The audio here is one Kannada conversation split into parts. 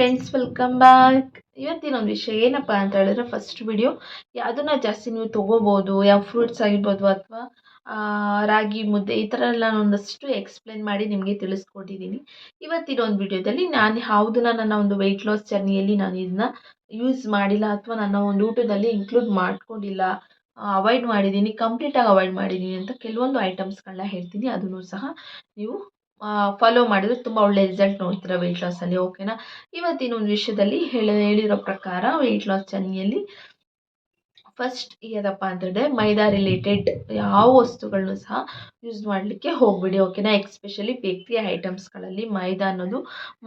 ಫ್ರೆಂಡ್ಸ್ ವೆಲ್ಕಮ್ ಬ್ಯಾಕ್ ಇವತ್ತಿನ ಒಂದು ವಿಷಯ ಏನಪ್ಪ ಅಂತ ಹೇಳಿದ್ರೆ ಫಸ್ಟ್ ವಿಡಿಯೋ ಯಾವುದನ್ನ ಜಾಸ್ತಿ ನೀವು ತೊಗೋಬೋದು, ಯಾವ ಫ್ರೂಟ್ಸ್ ಆಗಿರ್ಬೋದು ಅಥವಾ ರಾಗಿ ಮುದ್ದೆ, ಈ ಥರ ಎಲ್ಲ ಒಂದಷ್ಟು ಎಕ್ಸ್ಪ್ಲೇನ್ ಮಾಡಿ ನಿಮಗೆ ತಿಳಿಸ್ಕೊಟ್ಟಿದ್ದೀನಿ. ಇವತ್ತಿನ ಒಂದು ವಿಡಿಯೋದಲ್ಲಿ ನಾನು ಯಾವುದನ್ನ ನನ್ನ ಒಂದು ವೆಯ್ಟ್ ಲಾಸ್ ಜರ್ನಿಯಲ್ಲಿ ನಾನು ಇದನ್ನ ಯೂಸ್ ಮಾಡಿಲ್ಲ ಅಥವಾ ನನ್ನ ಒಂದು ಊಟದಲ್ಲಿ ಇನ್ಕ್ಲೂಡ್ ಮಾಡ್ಕೊಂಡಿಲ್ಲ ಅವಾಯ್ಡ್ ಮಾಡಿದ್ದೀನಿ ಕಂಪ್ಲೀಟಾಗಿ ಅವಾಯ್ಡ್ ಮಾಡಿದ್ದೀನಿ ಅಂತ ಕೆಲವೊಂದು ಐಟಮ್ಸ್ಗಳನ್ನ ಹೇಳ್ತೀನಿ. ಅದನ್ನು ಸಹ ನೀವು ಫಾಲೋ ಮಾಡಿದ್ರೆ ತುಂಬ ಒಳ್ಳೆ ರಿಸಲ್ಟ್ ನೋಡ್ತೀರಾ ವೆಯ್ಟ್ ಲಾಸಲ್ಲಿ ಓಕೆನಾ ಇವತ್ತಿನ ಒಂದು ವಿಷಯದಲ್ಲಿ ಹೇಳಿ, ಹೇಳಿರೋ ಪ್ರಕಾರ ವೆಯ್ಟ್ ಲಾಸ್ ಜರ್ನಿಯಲ್ಲಿ ಫಸ್ಟ್ ಏನಪ್ಪ ಅಂತಂದರೆ ಮೈದಾ ರಿಲೇಟೆಡ್ ಯಾವ ವಸ್ತುಗಳನ್ನು ಸಹ ಯೂಸ್ ಮಾಡಲಿಕ್ಕೆ ಹೋಗಬೇಡಿ ಓಕೆನಾ ಎಕ್ಸ್ಪೆಷಲಿ ಬೇಕ್ರಿ ಐಟಮ್ಸ್ಗಳಲ್ಲಿ ಮೈದಾ ಅನ್ನೋದು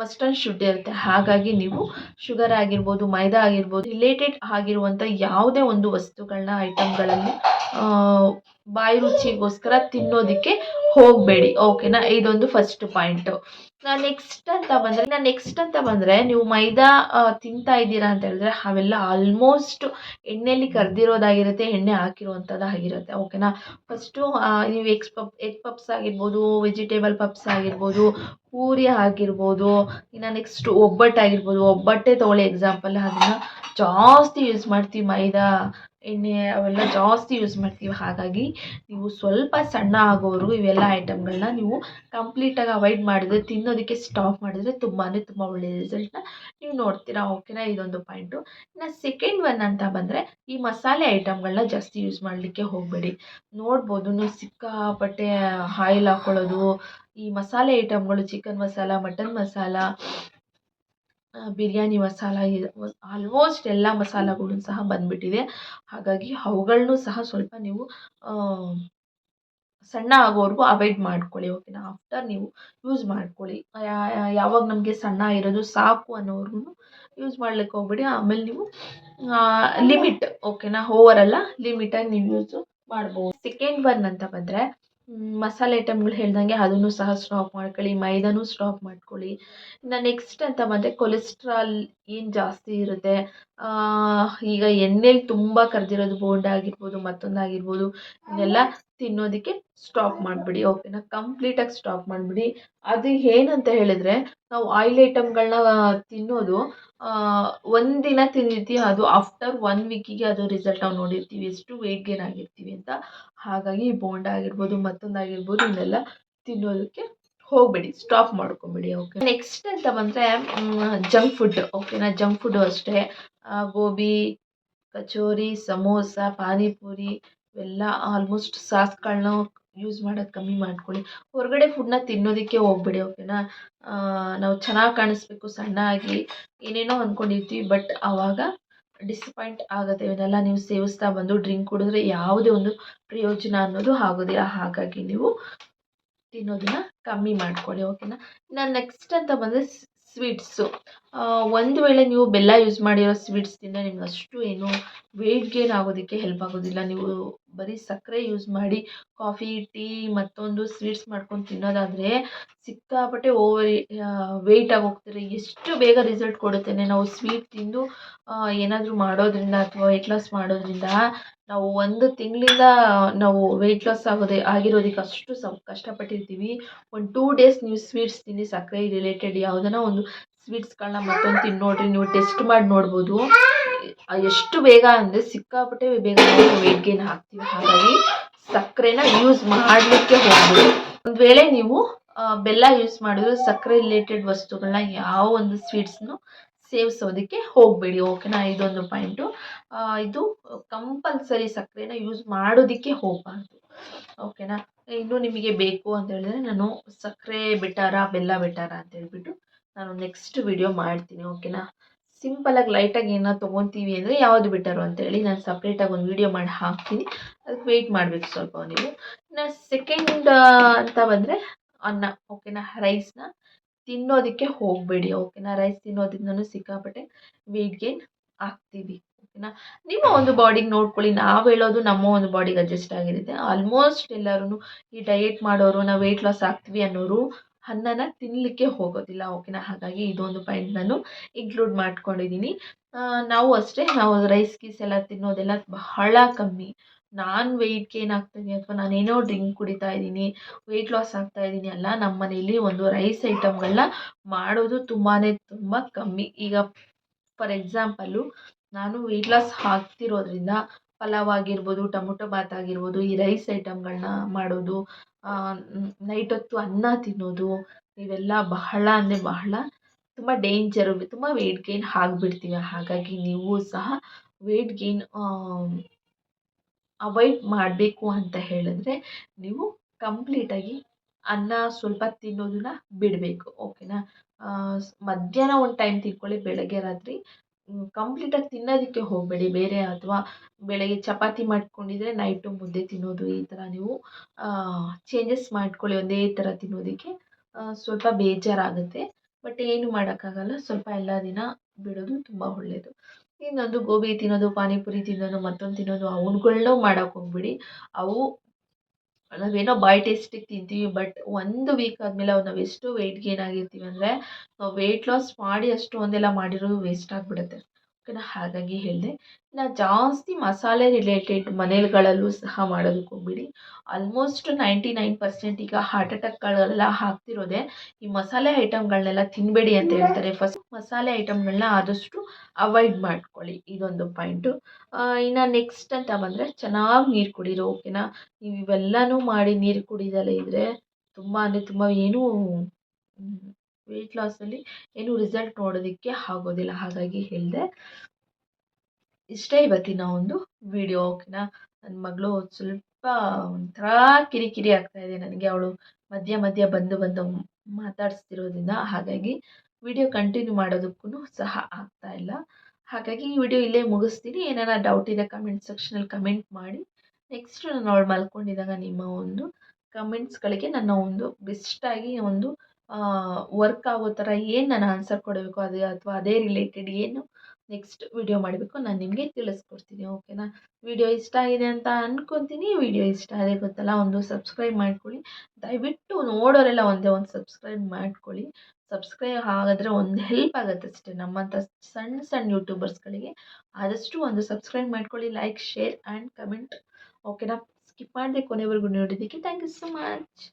ಮಸ್ಟ್ ಆ್ಯಂಡ್ ಶುಡ್ ಇರುತ್ತೆ. ಹಾಗಾಗಿ ನೀವು ಶುಗರ್ ಆಗಿರ್ಬೋದು, ಮೈದಾ ಆಗಿರ್ಬೋದು ರಿಲೇಟೆಡ್ ಆಗಿರುವಂಥ ಯಾವುದೇ ಒಂದು ವಸ್ತುಗಳನ್ನ ಐಟಮ್ಗಳಲ್ಲಿ ಬಾಯಿ ರುಚಿಗೋಸ್ಕರ ತಿನ್ನೋದಕ್ಕೆ ಹೋಗಬೇಡಿ. ಓಕೆನಾ? ಇದೊಂದು ಫಸ್ಟ್ ಪಾಯಿಂಟ್ ನೆಕ್ಸ್ಟ್ ಅಂತ ಬಂದರೆ, ನಾ ನೆಕ್ಸ್ಟ್ ಅಂತ ಬಂದರೆ, ನೀವು ಮೈದಾ ತಿಂತಾ ಇದ್ದೀರಾ ಅಂತ ಹೇಳಿದ್ರೆ, ಅವೆಲ್ಲ ಆಲ್ಮೋಸ್ಟ್ ಎಣ್ಣೆಯಲ್ಲಿ ಕರೆದಿರೋದಾಗಿರುತ್ತೆ, ಎಣ್ಣೆ ಹಾಕಿರುವಂಥದ್ದಾಗಿರುತ್ತೆ ಓಕೆನಾ? ಫಸ್ಟು ನೀವು ಎಕ್ಸ್ ಪಪ್ ಎಗ್ ಪಪ್ಸ್ ಆಗಿರ್ಬೋದು ವೆಜಿಟೇಬಲ್ ಪಪ್ಸ್ ಆಗಿರ್ಬೋದು, ಪೂರಿ ಆಗಿರ್ಬೋದು, ಇನ್ನು ನೆಕ್ಸ್ಟ್ ಒಬ್ಬಟ್ಟು ಆಗಿರ್ಬೋದು ಒಬ್ಬಟ್ಟೆ ತಗೊಳ್ಳಿ ಎಕ್ಸಾಂಪಲ್ ಅದನ್ನು ಜಾಸ್ತಿ ಯೂಸ್ ಮಾಡ್ತೀವಿ ಮೈದಾ. ಎಣ್ಣೆ ಅವೆಲ್ಲ ಜಾಸ್ತಿ ಯೂಸ್ ಮಾಡ್ತೀವಿ. ಹಾಗಾಗಿ ನೀವು ಸ್ವಲ್ಪ ಸಣ್ಣ ಆಗೋವರೆಗೂ ಇವೆಲ್ಲ ಐಟಮ್ಗಳನ್ನ ನೀವು ಕಂಪ್ಲೀಟಾಗಿ ಅವಾಯ್ಡ್ ಮಾಡಿದರೆ, ತಿನ್ನೋದಕ್ಕೆ ಸ್ಟಾಪ್ ಮಾಡಿದರೆ ತುಂಬಾ ತುಂಬ ಒಳ್ಳೆಯ ರಿಸಲ್ಟ್ನ ನೀವು ನೋಡ್ತೀರಾ. ಓಕೆನಾ ಇದೊಂದು ಪಾಯಿಂಟು ಇನ್ನು ಸೆಕೆಂಡ್ ಒನ್ ಅಂತ ಬಂದರೆ ಈ ಮಸಾಲೆ ಐಟಮ್ಗಳನ್ನ ಜಾಸ್ತಿ ಯೂಸ್ ಮಾಡಲಿಕ್ಕೆ ಹೋಗಬೇಡಿ. ನೋಡ್ಬೋದು, ನೀವು ಸಿಕ್ಕಾಪಟ್ಟೆ ಆಯಿಲ್ ಹಾಕ್ಕೊಳ್ಳೋದು ಈ ಮಸಾಲೆ ಐಟಮ್ಗಳು chicken masala mutton masala biryani masala almost ಎಲ್ಲ ಮಸಾಲಗಳು ಸಹ ಬಂದುಬಿಟ್ಟಿದೆ. ಹಾಗಾಗಿ ಅವುಗಳ್ನೂ ಸಹ ಸ್ವಲ್ಪ ನೀವು ಸಣ್ಣ ಆಗೋವರೆಗೂ ಅವಾಯ್ಡ್ ಮಾಡ್ಕೊಳ್ಳಿ ಓಕೆನಾ ಆಫ್ಟರ್ ನೀವು ಯೂಸ್ ಮಾಡ್ಕೊಳ್ಳಿ. ಯಾವಾಗ ನಮಗೆ ಸಣ್ಣ ಇರೋದು ಸಾಕು ಅನ್ನೋವ್ರಿಗೂ ಯೂಸ್ ಮಾಡ್ಲಿಕ್ಕೆ ಹೋಗ್ಬೇಡಿ. ಆಮೇಲೆ ನೀವು ಲಿಮಿಟ್ ಓಕೆನಾ ಓವರಲ್ಲ ಲಿಮಿಟಾಗಿ ನೀವು ಯೂಸು ಮಾಡ್ಬೋದು. ಸೆಕೆಂಡ್ ಒನ್ ಅಂತ ಬಂದರೆ ಮಸಾಲೆ ಐಟಮ್ಗಳು ಹೇಳ್ದಂಗೆ ಅದನ್ನು ಸಹ ಸ್ಟಾಪ್ ಮಾಡ್ಕೊಳ್ಳಿ, ಮೈದಾನೂ ಸ್ಟಾಪ್ ಮಾಡ್ಕೊಳ್ಳಿ. ಇನ್ನು ನೆಕ್ಸ್ಟ್ ಅಂತ ಬಂದರೆ ಕೊಲೆಸ್ಟ್ರಾಲ್ ಏನು ಜಾಸ್ತಿ ಇರುತ್ತೆ? ಈಗ ಎಣ್ಣೆಲಿ ತುಂಬ ಕರೆದಿರೋದು ಬೋಂಡ ಆಗಿರ್ಬೋದು, ಮತ್ತೊಂದು ಆಗಿರ್ಬೋದು ಇದೆಲ್ಲ ತಿನ್ನೋದಕ್ಕೆ ಸ್ಟಾಪ್ ಮಾಡಿಬಿಡಿ ಓಕೆನಾ ಕಂಪ್ಲೀಟಾಗಿ ಸ್ಟಾಪ್ ಮಾಡಿಬಿಡಿ. ಅದು ಏನಂತ ಹೇಳಿದರೆ, ನಾವು ಆಯಿಲ್ ಐಟಮ್ಗಳನ್ನ ತಿನ್ನೋದು ಒಂದಿನ ತಿಂದಿರ್ತೀವಿ, ಅದು ಆಫ್ಟರ್ ಒನ್ ವೀಕಿಗೆ ಅದು ರಿಸಲ್ಟ್ ನಾವು ನೋಡಿರ್ತೀವಿ, ಎಷ್ಟು ವೆಯ್ಟ್ ಗೇನ್ ಆಗಿರ್ತೀವಿ ಅಂತ. ಹಾಗಾಗಿ ಬೋಂಡ ಆಗಿರ್ಬೋದು, ಮತ್ತೊಂದು ಆಗಿರ್ಬೋದು ಇವನ್ನೆಲ್ಲ ತಿನ್ನೋದಕ್ಕೆ ಹೋಗಬೇಡಿ ಸ್ಟಾಪ್ ಮಾಡ್ಕೊಂಬಿಡಿ ಓಕೆ ನೆಕ್ಸ್ಟ್ ಅಂತ ಬಂದರೆ ಜಂಕ್ ಫುಡ್ ಓಕೆನಾ ಜಂಕ್ ಫುಡ್ಡು ಅಷ್ಟೇ. ಗೋಬಿ, ಕಚೋರಿ, ಸಮೋಸ, ಪಾನಿಪುರಿ, ಇವೆಲ್ಲ ಆಲ್ಮೋಸ್ಟ್ ಸಾಸ್ಗಳನ್ನ ಯೂಸ್ ಮಾಡೋದು ಕಮ್ಮಿ ಮಾಡ್ಕೊಳ್ಳಿ. ಹೊರಗಡೆ ಫುಡ್ನ ತಿನ್ನೋದಕ್ಕೆ ಹೋಗ್ಬೇಡಿ ಓಕೆನಾ ನಾವು ಚೆನ್ನಾಗಿ ಕಾಣಿಸ್ಬೇಕು ಸಣ್ಣ ಆಗಿ ಏನೇನೋ ಅಂದ್ಕೊಂಡಿರ್ತೀವಿ ಬಟ್ ಆವಾಗ ಡಿಸಪಾಯಿಂಟ್ ಆಗುತ್ತೆ. ಇವನ್ನೆಲ್ಲ ನೀವು ಸೇವಿಸ್ತಾ ಬಂದು ಡ್ರಿಂಕ್ ಕುಡಿದ್ರೆ ಯಾವುದೇ ಒಂದು ಪ್ರಯೋಜನ ಅನ್ನೋದು ಆಗೋದಿಲ್ಲ. ಹಾಗಾಗಿ ನೀವು ತಿನ್ನೋದನ್ನ ಕಮ್ಮಿ ಮಾಡ್ಕೊಳ್ಳಿ ಓಕೆನಾ ನಾನು ನೆಕ್ಸ್ಟ್ ಅಂತ ಬಂದರೆ ಸ್ವೀಟ್ಸು ಒಂದು ವೇಳೆ ನೀವು ಬೆಲ್ಲ ಯೂಸ್ ಮಾಡಿರೋ ಸ್ವೀಟ್ಸ್ ತಿಂದರೆ ನಿಮ್ಗೆ ಅಷ್ಟು ಏನು ವೆಯ್ಟ್ ಗೇನ್ ಆಗೋದಕ್ಕೆ ಹೆಲ್ಪ್ ಆಗೋದಿಲ್ಲ. ನೀವು ಬರೀ ಸಕ್ಕರೆ ಯೂಸ್ ಮಾಡಿ ಕಾಫಿ ಟೀ ಮತ್ತೊಂದು ಸ್ವೀಟ್ಸ್ ಮಾಡ್ಕೊಂಡು ತಿನ್ನೋದಾದರೆ ಸಿಕ್ಕಾಪಟ್ಟೆ ಓವರ್ ವೆಯ್ಟ್ ಹೋಗ್ತೀರ ಎಷ್ಟು ಬೇಗ ರಿಸಲ್ಟ್ ಕೊಡುತ್ತೆ ನಾವು ಸ್ವೀಟ್ ತಿಂದು ಏನಾದರೂ ಮಾಡೋದ್ರಿಂದ ಅಥವಾ ವೆಯ್ಟ್ ಲಾಸ್ ಮಾಡೋದ್ರಿಂದ ನಾವು ಒಂದು ತಿಂಗಳಿಂದ ನಾವು ವೆಯ್ಟ್ ಲಾಸ್ ಆಗೋದೇ, ಆಗಿರೋದಕ್ಕೆ ಅಷ್ಟು ಸ ಕಷ್ಟಪಟ್ಟಿರ್ತೀವಿ. ಒಂದು ಟೂ ಡೇಸ್ ನೀವು ಸ್ವೀಟ್ಸ್ ತಿನ್ನಿ, ಸಕ್ಕರೆ ರಿಲೇಟೆಡ್ ಯಾವುದನ್ನ ಒಂದು ಸ್ವೀಟ್ಸ್ಗಳನ್ನ ಮತ್ತೊಂದು ತಿಂದು ನೋಡಿರಿ, ನೀವು ಟೆಸ್ಟ್ ಮಾಡಿ ನೋಡ್ಬೋದು. ಎಷ್ಟು ಬೇಗ ಅಂದರೆ ಸಿಕ್ಕಾಪಟ್ಟೆ ಬೇಗ ವೆಯ್ಟ್ ಗೇನ್ ಆಗ್ತೀವಿ. ಹಾಗಾಗಿ ಸಕ್ಕರೆನ ಯೂಸ್ ಮಾಡಲಿಕ್ಕೆ ಹೋಗ್ಬೋದು ಒಂದು ವೇಳೆ ನೀವು ಬೆಲ್ಲ ಯೂಸ್ ಮಾಡಿದ್ರು ಸಕ್ಕರೆ ರಿಲೇಟೆಡ್ ವಸ್ತುಗಳನ್ನ ಯಾವ ಒಂದು ಸ್ವೀಟ್ಸ್ನು ಸೇವಿಸೋದಕ್ಕೆ ಹೋಗಬೇಡಿ. ಓಕೆನಾ ಇದೊಂದು ಪಾಯಿಂಟು ಇದು ಕಂಪಲ್ಸರಿ ಸಕ್ಕರೆನ ಯೂಸ್ ಮಾಡೋದಕ್ಕೆ ಹೋಗಬಾರ್ದು. ಓಕೆನಾ ಇನ್ನು ನಿಮಗೆ ಬೇಕು ಅಂತ ಹೇಳಿದ್ರೆ ನಾನು ಸಕ್ಕರೆ ಬೆಟಾರ ಬೆಲ್ಲ ಬೆಟಾರ ಅಂತ ಹೇಳ್ಬಿಟ್ಟು ನಾನು ನೆಕ್ಸ್ಟ್ ವಿಡಿಯೋ ಮಾಡ್ತೀನಿ. ಓಕೆನಾ ಸಿಂಪಲಾಗಿ ಲೈಟಾಗಿ ಏನೋ ತೊಗೊತೀವಿ ಅಂದರೆ ಯಾವುದು ಬೆಟರು ಅಂತೇಳಿ ನಾನು ಸಪ್ರೇಟಾಗಿ ಒಂದು ವೀಡಿಯೋ ಮಾಡಿ ಹಾಕ್ತೀನಿ. ಅದಕ್ಕೆ ವೆಯ್ಟ್ ಮಾಡಬೇಕು ಸ್ವಲ್ಪ ನೀವು. ಇನ್ನು ಸೆಕೆಂಡ್ ಅಂತ ಬಂದರೆ ಅನ್ನ ಓಕೆನಾ ರೈಸ್ನ ತಿನ್ನೋದಕ್ಕೆ ಹೋಗಬೇಡಿ ಓಕೆನಾ ರೈಸ್ ತಿನ್ನೋದ್ರಿಂದನೂ ಸಿಕ್ಕಾಪಟ್ಟೆ ವೆಯ್ಟ್ ಗೇನ್ ಆಗ್ತೀವಿ ಓಕೆನಾ ನಿಮ್ಮ ಒಂದು ಬಾಡಿಗೆ ನೋಡ್ಕೊಳ್ಳಿ, ನಾವು ಹೇಳೋದು ನಮ್ಮ ಒಂದು ಬಾಡಿಗೆ ಅಡ್ಜಸ್ಟ್ ಆಗಿರುತ್ತೆ. ಆಲ್ಮೋಸ್ಟ್ ಎಲ್ಲರೂ ಈ ಡಯೆಟ್ ಮಾಡೋರು, ನಾವು ವೆಯ್ಟ್ ಲಾಸ್ ಆಗ್ತೀವಿ ಅನ್ನೋರು ಅನ್ನನ ತಿನ್ನಲಿಕ್ಕೆ ಹೋಗೋದಿಲ್ಲ. ಓಕೆನಾ? ಹಾಗಾಗಿ ಇದೊಂದು ಪಾಯಿಂಟ್ ನಾನು ಇನ್ಕ್ಲೂಡ್ ಮಾಡ್ಕೊಂಡಿದ್ದೀನಿ ನಾವು ಅಷ್ಟೇ, ನಾವು ರೈಸ್ ಗೀಸ್ ಎಲ್ಲ ತಿನ್ನೋದೆಲ್ಲ ಬಹಳ ಕಮ್ಮಿ. ನಾನು ವೆಯ್ಟ್ ಗೇನ್ ಆಗ್ತೀನಿ ಅಥವಾ ನಾನೇನೋ ಡ್ರಿಂಕ್ ಕುಡಿತಾ ಇದ್ದೀನಿ ವೆಯ್ಟ್ ಲಾಸ್ ಆಗ್ತಾ ಇದ್ದೀನಿ ಅಲ್ಲ ನಮ್ಮ ಮನೆಯಲ್ಲಿ ಒಂದು ರೈಸ್ ಐಟಮ್ಗಳನ್ನ ಮಾಡೋದು ತುಂಬಾ ತುಂಬ ಕಮ್ಮಿ. ಈಗ ಫಾರ್ ಎಕ್ಸಾಂಪಲ್ಲು ನಾನು ವೆಯ್ಟ್ ಲಾಸ್ ಆಗ್ತಿರೋದ್ರಿಂದ ಪಲಾವ್ ಆಗಿರ್ಬೋದು ಟೊಮೊಟೊ ಬಾತ್ ಆಗಿರ್ಬೋದು ಈ ರೈಸ್ ಐಟಮ್ಗಳನ್ನ ಮಾಡೋದು ನೈಟ್ ಹೊತ್ತು ಅನ್ನ ತಿನ್ನೋದು, ಇವೆಲ್ಲ ಬಹಳ ಅಂದರೆ ಬಹಳ ತುಂಬ ಡೇಂಜರು ತುಂಬ ವೆಯ್ಟ್ ಗೈನ್ ಆಗಿಬಿಡ್ತೀವಿ. ಹಾಗಾಗಿ ನೀವು ಸಹ ವೆಯ್ಟ್ ಗೇನ್ ಅವಾಯ್ಡ್ ಮಾಡಬೇಕು ಅಂತ ಹೇಳಿದ್ರೆ ನೀವು ಕಂಪ್ಲೀಟಾಗಿ ಅನ್ನ ಸ್ವಲ್ಪ ತಿನ್ನೋದನ್ನ ಬಿಡಬೇಕು. ಓಕೆನಾ ಮಧ್ಯಾಹ್ನ ಒಂದು ಟೈಮ್ ತಿನ್ಕೊಳ್ಳಿ ಬೆಳಗ್ಗೆ ರಾತ್ರಿ ಕಂಪ್ಲೀಟಾಗಿ ತಿನ್ನೋದಕ್ಕೆ ಹೋಗಬೇಡಿ. ಬೇರೆ ಅಥವಾ ಬೆಳಗ್ಗೆ ಚಪಾತಿ ಮಾಡ್ಕೊಂಡಿದ್ರೆ ನೈಟು ಮುದ್ದೆ ತಿನ್ನೋದು ಈ ಥರ ನೀವು ಚೇಂಜಸ್ ಮಾಡ್ಕೊಳ್ಳಿ ಒಂದೇ ಥರ ತಿನ್ನೋದಕ್ಕೆ. ಸ್ವಲ್ಪ ಬೇಜಾರಾಗುತ್ತೆ. ಬಟ್ ಏನು ಮಾಡೋಕ್ಕಾಗಲ್ಲ. ಸ್ವಲ್ಪ ಎಲ್ಲ ದಿನ ಬಿಡೋದು ತುಂಬ ಒಳ್ಳೆಯದು ಇನ್ನೊಂದು ಗೋಬಿ ತಿನ್ನೋದು, ಪಾನಿಪುರಿ ತಿನ್ನೋದು, ಮತ್ತೊಂದು ತಿನ್ನೋದು ಅವುಗಳ್ನೂ ಮಾಡೋಕೆ ಹೋಗ್ಬೇಡಿ. ಅವು ನಾವೇನೋ ಬಾಯ್ ಟೇಸ್ಟಿಗೆ ತಿಂತೀವಿ ಬಟ್ ಒಂದು ವೀಕ್ ಆದಮೇಲೆ ಅವು ನಾವು ಎಷ್ಟು ವೆಯ್ಟ್ ಗೇನ್ ಆಗಿರ್ತೀವಿ ಅಂದರೆ ನಾವು ವೆಯ್ಟ್ ಲಾಸ್ ಮಾಡಿ ಅಷ್ಟು ಒಂದೆಲ್ಲ ಮಾಡಿರೋದು ವೇಸ್ಟ್ ಆಗಿಬಿಡುತ್ತೆ. ಹಾಗಾಗಿ ಹೇಳಿದೆ, ಇನ್ನು ಜಾಸ್ತಿ ಮಸಾಲೆ ರಿಲೇಟೆಡ್ ಮನೆಗಳಲ್ಲೂ ಸಹ ಮಾಡೋದಕ್ಕೆ ಹೋಗ್ಬಿಡಿ. ಆಲ್ಮೋಸ್ಟ್ ನೈಂಟಿ ನೈನ್ ಪರ್ಸೆಂಟ್ ಈಗ ಹಾರ್ಟ್ ಅಟ್ಯಾಕ್ಗಳೆಲ್ಲ ಹಾಕ್ತಿರೋದೇ, ಈ ಮಸಾಲೆ ಐಟಮ್ಗಳನ್ನೆಲ್ಲ ತಿನ್ನಬೇಡಿ ಅಂತ ಹೇಳ್ತಾರೆ. ಫಸ್ಟ್ ಮಸಾಲೆ ಐಟಮ್ಗಳನ್ನ ಆದಷ್ಟು ಅವಾಯ್ಡ್ ಮಾಡ್ಕೊಳ್ಳಿ, ಇದೊಂದು ಪಾಯಿಂಟು ಇನ್ನು ನೆಕ್ಸ್ಟ್ ಅಂತ ಬಂದರೆ ಚೆನ್ನಾಗಿ ನೀರು ಕುಡಿರು ಓಕೆನಾ ನೀವು ಇವೆಲ್ಲನೂ ಮಾಡಿ ನೀರು ಕುಡಿದಲೇ ಇದ್ದರೆ ತುಂಬ, ಅಂದರೆ ತುಂಬ ಏನೂ ವೆಯ್ಟ್ ಲಾಸಲ್ಲಿ ಏನು ರಿಸಲ್ಟ್ ನೋಡೋದಕ್ಕೆ ಆಗೋದಿಲ್ಲ. ಹಾಗಾಗಿ ಹೇಳಿದೆ, ಇಷ್ಟೇ ಇವತ್ತಿನ ಒಂದು ವಿಡಿಯೋ ಓಕೆನಾ? ನನ್ನ ಮಗಳು ಸ್ವಲ್ಪ ಒಂಥರ ಕಿರಿಕಿರಿ ಆಗ್ತಾ ಇದೆ ನನಗೆ. ಅವಳು ಮಧ್ಯ ಮಧ್ಯ ಬಂದು ಬಂದು ಮಾತಾಡಿಸ್ತಿರೋದ್ರಿಂದ ಹಾಗಾಗಿ ವಿಡಿಯೋ ಕಂಟಿನ್ಯೂ ಮಾಡೋದಕ್ಕೂ ಸಹ ಆಗ್ತಾ ಇಲ್ಲ. ಹಾಗಾಗಿ ಈ ವಿಡಿಯೋ ಇಲ್ಲೇ ಮುಗಿಸ್ತೀನಿ. ಏನಾರ ಡೌಟ್ ಇದೆ ಕಮೆಂಟ್ ಸೆಕ್ಷನಲ್ಲಿ ಕಮೆಂಟ್ ಮಾಡಿ. ನೆಕ್ಸ್ಟ್ ನಾನು ಅವಳು ಮಲ್ಕೊಂಡಿದ್ದಾಗ ನಿಮ್ಮ ಒಂದು ಕಮೆಂಟ್ಸ್ಗಳಿಗೆ ನನ್ನ ಒಂದು ಬೆಸ್ಟಾಗಿ ಒಂದು ವರ್ಕ್ ಆಗೋ ಥರ ಏನು ನಾನು ಆನ್ಸರ್ ಕೊಡಬೇಕು ಅದೇ ಅಥವಾ ಅದೇ ರಿಲೇಟೆಡ್ ಏನು ನೆಕ್ಸ್ಟ್ ವಿಡಿಯೋ ಮಾಡಬೇಕು ನಾನು ನಿಮಗೆ ತಿಳಿಸ್ಕೊಡ್ತೀನಿ ಓಕೆನಾ ವಿಡಿಯೋ ಇಷ್ಟ ಆಗಿದೆ ಅಂತ ಅಂದ್ಕೊತೀನಿ ವಿಡಿಯೋ ಇಷ್ಟ ಅದೇ ಗೊತ್ತಲ್ಲ ಒಂದು ಸಬ್ಸ್ಕ್ರೈಬ್ ಮಾಡ್ಕೊಳ್ಳಿ. ದಯವಿಟ್ಟು ನೋಡೋರೆಲ್ಲ ಒಂದೇ ಒಂದು ಸಬ್ಸ್ಕ್ರೈಬ್ ಮಾಡ್ಕೊಳ್ಳಿ. ಸಬ್ಸ್ಕ್ರೈಬ್ ಆಗಿದ್ರೆ ಒಂದು ಹೆಲ್ಪ್ ಆಗುತ್ತೆ ಅಷ್ಟೇ ನಮ್ಮಂಥ ಸಣ್ಣ ಸಣ್ಣ ಯೂಟ್ಯೂಬರ್ಸ್ಗಳಿಗೆ ಆದಷ್ಟು ಒಂದು ಸಬ್ಸ್ಕ್ರೈಬ್ ಮಾಡ್ಕೊಳ್ಳಿ ಲೈಕ್ ಶೇರ್ ಆ್ಯಂಡ್ ಕಮೆಂಟ್ ಓಕೆನಾ ಸ್ಕಿಪ್ ಮಾಡದೆ ಕೊನೆವರೆಗೂ ನೋಡಿದ್ದಕ್ಕೆ ಥ್ಯಾಂಕ್ ಯು ಸೊ ಮಚ್